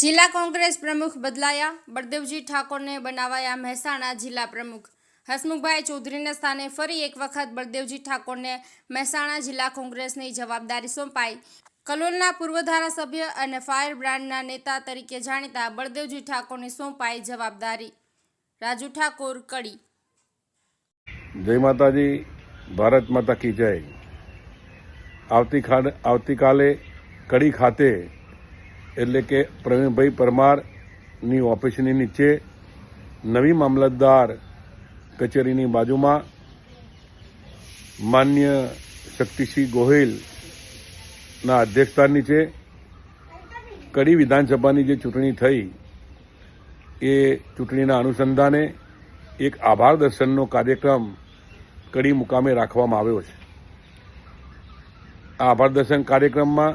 જિલ્લા કોંગ્રેસ પ્રમુખ બદલાયા, બળદેવજી ઠાકોરને બનાવાયા મહેસાણા જિલ્લા પ્રમુખ. હસમુખભાઈ ચૌધરીના સ્થાને ફરી એક વખત બળદેવજી ઠાકોરને મહેસાણા જિલ્લા કોંગ્રેસની જવાબદારી સોંપાઈ. કલોલના પૂર્વ ધારાસભ્ય અને ફાયર બ્રાન્ડના નેતા તરીકે જાણીતા બળદેવજી ઠાકોરને સોંપાઈ જવાબદારી. રાજુ ઠાકોર, કડી. જય માતાજી, ભારત માતા કી જય. આવતીકાલે કડી ખાતે એટલે કે પ્રવીણભાઈ પરમારની ઓફિસની નીચે નવી મામલતદાર કચેરીની બાજુમાં માન્ય શક્તિસિંહ ગોહિલના અધ્યક્ષસ્થાન નીચે કડી વિધાનસભાની જે ચૂંટણી થઈ, એ ચૂંટણીના અનુસંધાને એક આભાર દર્શનનો કાર્યક્રમ કડી મુકામે રાખવામાં આવ્યો છે. આ આભાર દર્શન કાર્યક્રમમાં